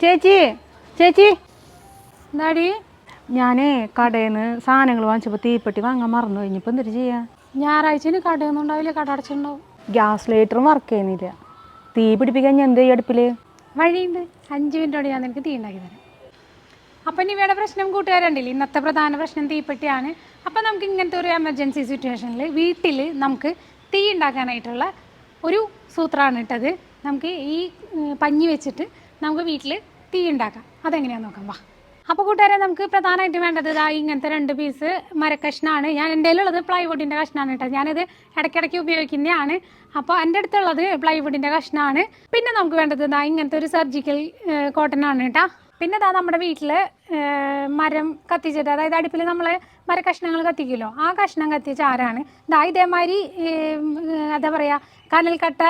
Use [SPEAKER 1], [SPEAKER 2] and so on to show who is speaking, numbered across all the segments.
[SPEAKER 1] ചേച്ചി ചേച്ചി. എന്താടി? ഞാനേ കടയിൽ നിന്ന് സാധനങ്ങൾ വാങ്ങിച്ചപ്പോൾ തീപ്പെട്ടി വാങ്ങാൻ മറന്നു കഴിഞ്ഞപ്പോൾ എന്തൊരു ചെയ്യാ?
[SPEAKER 2] ഞായറാഴ്ചന് കടയൊന്നും ഉണ്ടാവില്ല കട അടച്ചിട്ടുണ്ടാവും
[SPEAKER 1] ഗ്യാസ് ലൈറ്ററും വർക്ക് ചെയ്യുന്നില്ല. തീ പിടിപ്പിക്കാൻ ഞാൻ എന്ത് ചെയ്യും അടുപ്പിൽ
[SPEAKER 2] വഴിയുണ്ട്. അഞ്ച് മിനിറ്റോടെ ഞാൻ നിനക്ക് തീ ഉണ്ടാക്കി തരാം. അപ്പം ഇനി വേറെ പ്രശ്നം കൂട്ടുകാരുണ്ടല്ലേ? ഇന്നത്തെ പ്രധാന പ്രശ്നം തീപ്പെട്ടിയാണ്. അപ്പം നമുക്ക് ഇങ്ങനത്തെ ഒരു എമർജൻസി സിറ്റുവേഷനിൽ വീട്ടിൽ നമുക്ക് തീ ഉണ്ടാക്കാനായിട്ടുള്ള ഒരു സൂത്രമാണ് ഇട്ടത്. നമുക്ക് ഈ പഞ്ഞി വെച്ചിട്ട് നമുക്ക് വീട്ടിൽ തീ ഉണ്ടാക്കാം അതെങ്ങനെയാണെന്ന് നോക്കാം വാ. അപ്പോൾ കൂട്ടുകാരെ നമുക്ക് പ്രധാനമായിട്ട് വേണ്ടത് ഇതാ ഇങ്ങനത്തെ രണ്ട് പീസ് മരക്കഷ്ണമാണ് ഞാൻ എന്റെ ഉള്ളത് പ്ലൈവുഡിന്റെ കഷ്ണമാണ് കേട്ടോ. ഞാനിത് ഇടയ്ക്കിടയ്ക്ക് ഉപയോഗിക്കുന്നതാണ്. അപ്പോൾ എന്റെ അടുത്തുള്ളത് പ്ലൈവുഡിന്റെ കഷ്ണമാണ് പിന്നെ നമുക്ക് വേണ്ടത് ഇതാ ഇങ്ങനത്തെ ഒരു സർജിക്കൽ കോട്ടൺ ആണ് കേട്ടോ. പിന്നെ ഇതാ നമ്മുടെ വീട്ടിൽ മരം കത്തിച്ചിട്ട് അതായത് അടുപ്പിൽ നമ്മൾ മരക്കഷ്ണങ്ങൾ കത്തിക്കുമല്ലോ. ആ കഷ്ണം കത്തിച്ച ചാരാണ് ഇതാ ഇതേമാതിരി എന്താ പറയുക കനൽക്കട്ട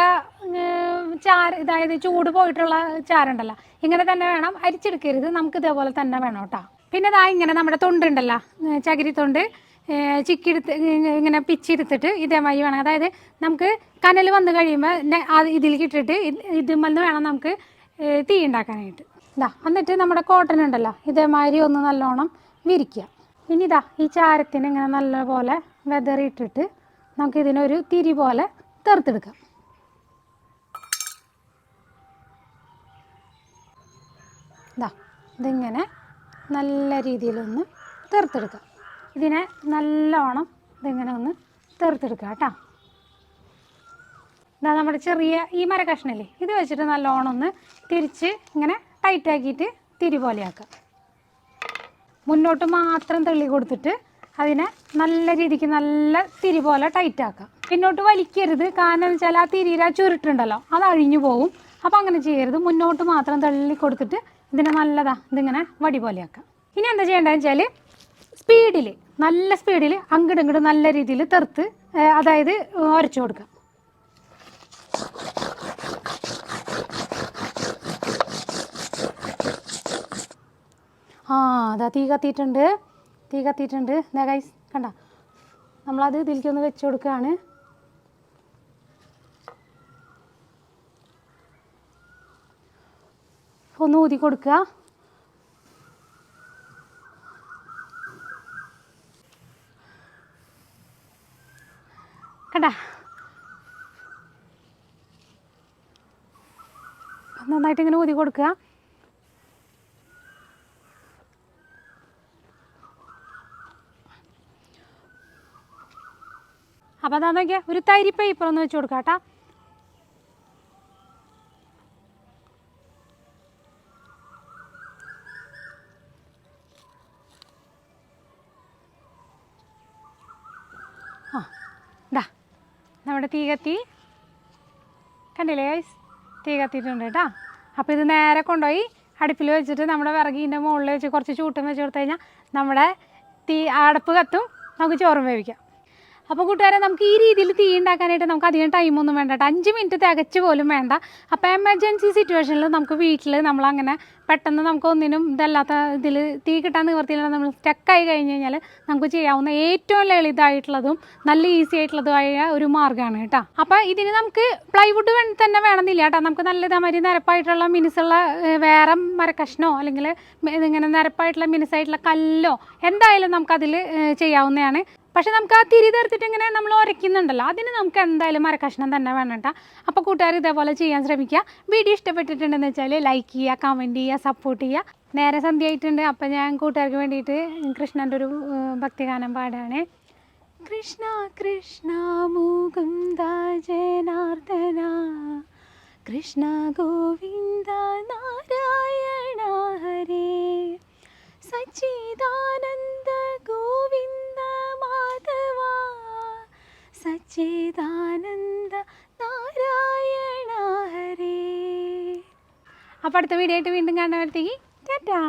[SPEAKER 2] ചാർ ചാറ് അതായത് ചൂട് പോയിട്ടുള്ള ചാറുണ്ടല്ലോ ഇങ്ങനെ തന്നെ വേണം അരിച്ചെടുക്കരുത്. നമുക്ക് ഇതേപോലെ തന്നെ വേണം കേട്ടോ. പിന്നെ ഇതാ ഇങ്ങനെ നമ്മുടെ തൊണ്ടുണ്ടല്ലോ. ഏ, ചകിരി തൊണ്ട് ഏ, ചിക്കിയെടുത്ത് ഇങ്ങനെ പിച്ചെടുത്തിട്ട് ഇതേമാതിരി വേണം. അതായത് നമുക്ക് കനൽ വന്നു കഴിയുമ്പോൾ ഇതിലേക്ക് ഇട്ടിട്ട് ഇത് വേണം നമുക്ക് തീ ഉണ്ടാക്കാനായിട്ട്. ഇതാ എന്നിട്ട് നമ്മുടെ കോട്ടൺ ഉണ്ടല്ലോ ഇതേമാതിരി ഒന്ന് നല്ലോണം വിരിക്കുക. ഇനി ഇതാ ഈ ചാരത്തിന് ഇങ്ങനെ നല്ലപോലെ വെതറിയിട്ടിട്ട് നമുക്ക് ഇതിനൊരു തിരി പോലെ തെറുത്തെടുക്കാം. ഇതാ ഇതിങ്ങനെ നല്ല രീതിയിലൊന്ന് തെറുത്തെടുക്കാം. ഇതിനെ നല്ലോണം ഇതിങ്ങനെ ഒന്ന് തെറുത്തെടുക്കുക കേട്ടോ. ഇതാ നമ്മുടെ ചെറിയ ഈ മര കഷ്ണല്ലേ ഇത് വെച്ചിട്ട് നല്ലോണം ഒന്ന് തിരിച്ച് ഇങ്ങനെ ടൈറ്റ് ആക്കിയിട്ട് പോലെയാക്കുക മുന്നോട്ട് മാത്രം തള്ളി കൊടുത്തിട്ട് അതിനെ നല്ല രീതിക്ക് നല്ല തിരി പോലെ ടൈറ്റ് ആക്കുക പിന്നോട്ട് വലിക്കരുത്. കാരണം എന്ന് വെച്ചാൽ ആ തിരിയിൽ ആ ചുരുട്ടുണ്ടല്ലോ. അത് അഴിഞ്ഞു പോകും അപ്പോൾ അങ്ങനെ ചെയ്യരുത്. മുന്നോട്ട് മാത്രം തള്ളി കൊടുത്തിട്ട് ഇതിനെ നല്ലതാ ഇതിങ്ങനെ വടി പോലെയാക്കാം. ഇനി എന്താ ചെയ്യേണ്ടതെന്ന് വെച്ചാൽ സ്പീഡിൽ നല്ല സ്പീഡിൽ അങ്ങോട്ടും ഇങ്ങോട്ടും നല്ല രീതിയിൽ തെറുത്ത് അതായത് ഉരച്ചു കൊടുക്കുക ആ അതാ തീ കത്തിയിട്ടുണ്ട്. തീ കത്തിയിട്ടുണ്ട്. ഇതാ ഗൈസ് കണ്ട. നമ്മളത് ഇതിലേക്ക് ഒന്ന് വെച്ച് കൊടുക്കുകയാണ്. ഒന്ന് ഊതി കൊടുക്കുക. കണ്ട. നന്നായിട്ട് ഇങ്ങനെ ഊതി കൊടുക്കുക. അപ്പോൾ അതാ നോക്കിയാൽ ഒരു തരി പേപ്പർ ഒന്ന് വെച്ച് കൊടുക്കാം കേട്ടോ. ആ ഇതാ നമ്മുടെ തീ കത്തി. കണ്ടില്ലേ ഗൈസ് തീ കത്തിയിട്ടുണ്ട് കേട്ടോ. അപ്പോൾ ഇത് നേരെ കൊണ്ടുപോയി അടുപ്പിൽ വെച്ചിട്ട് നമ്മുടെ വിറകിന്റെ മുകളിൽ വെച്ച് കുറച്ച് ചൂട്ടും വെച്ച് കൊടുത്തു കഴിഞ്ഞാൽ നമ്മുടെ തീ അടപ്പ് കത്തും. നമുക്ക് ചോറും വേവിക്കാം. അപ്പോൾ കൂട്ടുകാരെ നമുക്ക് ഈ രീതിയിൽ തീ ഉണ്ടാക്കാനായിട്ട് നമുക്ക് അധികം ടൈമൊന്നും വേണ്ട കേട്ടോ. അഞ്ച് മിനിറ്റ് തികച്ച് പോലും വേണ്ട. അപ്പോൾ എമർജൻസി സിറ്റുവേഷനിൽ നമുക്ക് വീട്ടിൽ നമ്മളങ്ങനെ പെട്ടെന്ന് നമുക്ക് ഒന്നിനും ഇതല്ലാത്ത ഇതിൽ തീ കിട്ടാൻ നിവർത്തിയില്ല. നമ്മൾ സ്റ്റക്കായി കഴിഞ്ഞ് കഴിഞ്ഞാൽ നമുക്ക് ചെയ്യാവുന്ന ഏറ്റവും ലളിതമായിട്ടുള്ളതും നല്ല ഈസി ആയിട്ടുള്ളതുമായ ഒരു മാർഗമാണ് കേട്ടോ. അപ്പോൾ ഇതിന് നമുക്ക് പ്ലൈവുഡ് തന്നെ വേണമെന്നില്ല കേട്ടോ. നമുക്ക് നല്ല ഇതേമാതിരി നിരപ്പായിട്ടുള്ള മിനുസുള്ള വേറെ മരക്കഷ്ണോ അല്ലെങ്കിൽ ഇതിങ്ങനെ നിരപ്പായിട്ടുള്ള മിനുസായിട്ടുള്ള കല്ലോ എന്തായാലും നമുക്കതിൽ ചെയ്യാവുന്നതാണ്. പക്ഷെ നമുക്ക് ആ തിരി തീർത്തിട്ട് ഇങ്ങനെ നമ്മൾ ഉരയ്ക്കുന്നുണ്ടല്ലോ. അതിന് നമുക്ക് എന്തായാലും മരക്കഷ്ണം തന്നെ വേണം കേട്ടോ അപ്പോൾ കൂട്ടുകാർ ഇതേപോലെ ചെയ്യാൻ ശ്രമിക്കുക. വീഡിയോ ഇഷ്ടപ്പെട്ടിട്ടുണ്ടെന്ന് വെച്ചാൽ ലൈക്ക് ചെയ്യുക കമന്റ് ചെയ്യുക സപ്പോർട്ട് ചെയ്യുക. നേരെ സന്ധ്യ ആയിട്ടുണ്ട്. അപ്പം ഞാൻ കൂട്ടുകാർക്ക് വേണ്ടിയിട്ട് കൃഷ്ണന്റെ ഒരു ഭക്തിഗാനം പാടാണ് കൃഷ്ണ കൃഷ്ണ മുകുന്ദ കൃഷ്ണ ഗോവിന്ദ നാരായണ. സച്ചിദാനന്ദ നാരായണ ഹരേ. അപ്പോൾ അടുത്ത വീഡിയോ ആയിട്ട് വീണ്ടും കാണുന്നവരത്തേക്ക് ടാറ്റാ.